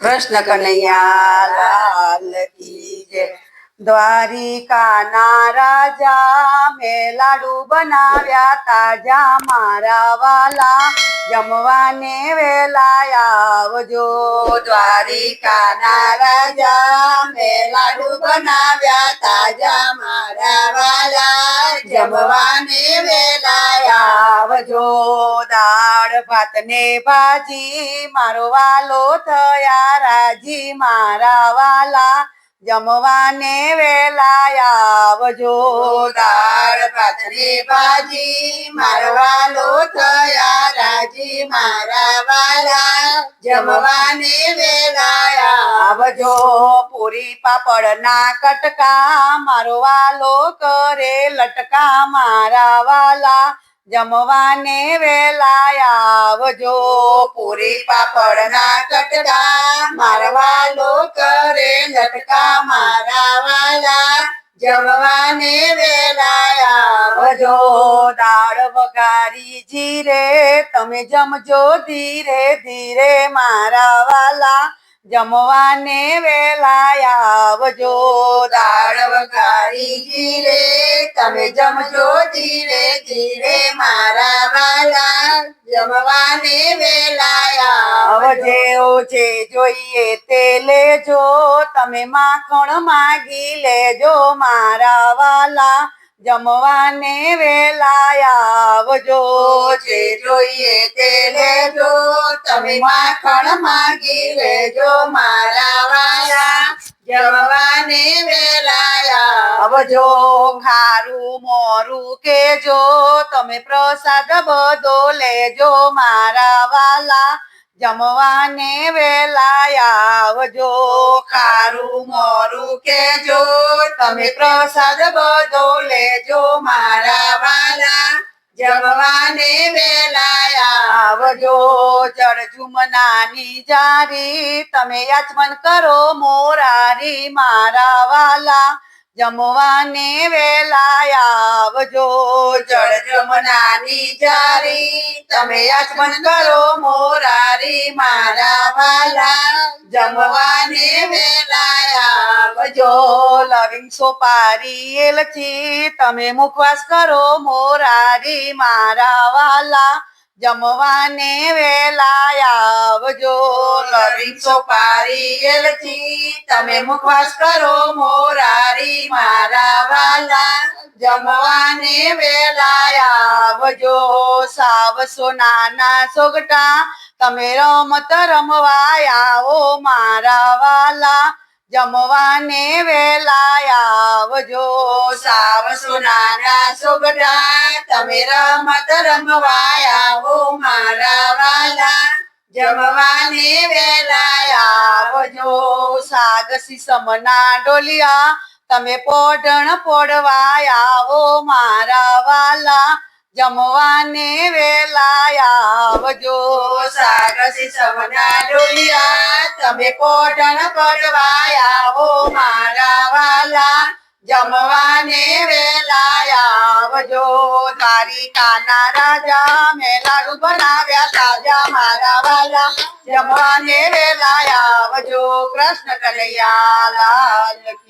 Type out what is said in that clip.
કૃષ્ણ કનૈયા લાલ કી જય દ્વારિકાના રાજા મેં લાડુ બનાવ્યા તાજા મારા વાલા જમવાને વેલા આવજો દ્વારિકાના રાજા મેં લાડુ બનાવ્યા તાજા મારા વાલા જમવાને વેલા આવજો દાળ ભાત ને ભાજી મારો વાલો થયા રાજી, મારા વાલા જમવાને વેલા આવજો. દાળ ભાત ને ભાજી મારો વાલો થયા રાજી, મારા વાલા જમવાને વેલા આવજો. પૂરી પાપડ ના કટકા મારો વાલો કરે લટકા, મારા વાલા જમવાને વેલા આવજો પૂરી પાપડ ના કટકા મારા વાલો કરે લટકા મારા વાલા જમવાને વેલા આવજો દાળ વઘારી જીરે તમે જમજો ધીરે ધીરે મારા વાલા જમવાને વેલા આવજો. દાળ વઘારી જીરે, તમે જમજો ધીરે ધીરે મારા વાલા. જમવાને વેલા આવજે. જે જોઈએ તે લેજો. તમે માખણ માગી લેજો મારા વાલા. જમવાને વેલા આવજો, જે જોઈએ તે લેજો. તમે માખણ માગી લેજો, મારા વાયા જમવાને વેલા આવજો, ખારું મોરું કેજો. તમે પ્રસાદ બધો લેજો, મારા વાલા. જમવાને વેલા આવજો. ખારું મોરું કેજો તમે પ્રસાદ બધો લેજો મારા વાલા. જમવાને વેલા આવજો. જળજુમનાની જારી તમે યાચમન કરો મોરારી મારા વાલા. જમવાને વેલા આવજો જળજમનાની જારી તમે યાચમન કરો મોરારી મારા વાલા જમવાને વેલા આવજો લવિંગ સોપારી એલચી તમે મુખવાસ કરો મોરારી મારા વાલા જમવાને વેલા આવજો. લવિંગ સોપારી એલચી, તમે મુખવાસ કરો મોરારી, મારા વાલા. જમવાને વેલા આવજો. સાવ સોનાના સોગટા, તમે રમત રમવા આવો, મારા વાલા. જમવાને વેલા આવજો. સાવ સુનાના સુગડા તમે રમત રમવા આવો મારા વાલા. જમવાને વેલા આવજો. સાગસી સમના ડોલિયા, તમે પોઢણ પોડવા આવો મારા વાલા. જમવાને વેલા આવજો સાગસી સમના ડોલિયા તમે પોઢણ પડવા આવો મારા વાલા જમવાને વેલા આવજો તારી કાના રાજા મેં લાડુ બનાવ્યા તાજા મારા વાલા જમવાને વેલા આવજો કૃષ્ણ કનૈયા લાલ કી